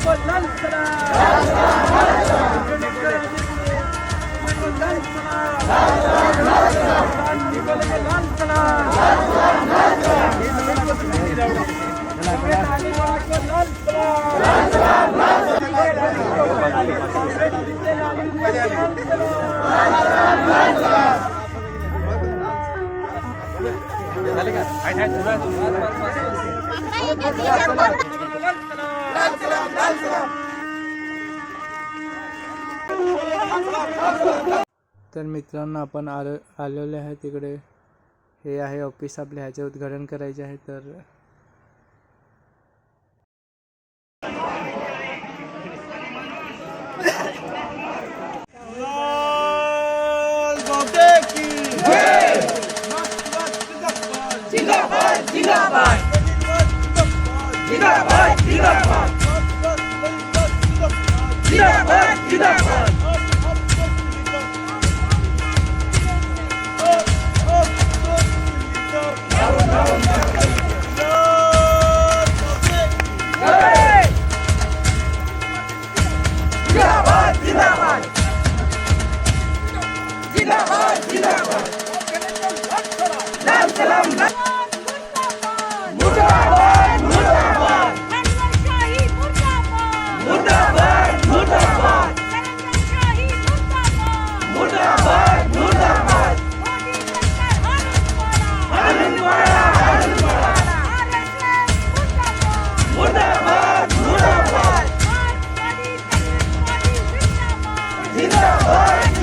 झाले का तर मित्रांनो आपण आलो आलेले आहे तिकडे हे आहे ऑफिस आपले ह्याचे उद्घाटन करायचे आहे तर জিন্দাবাদ জিন্দাবাদ জিন্দাবাদ জিন্দাবাদ Salam, salam, salam.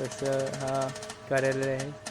तसं हा कार्यालय आहे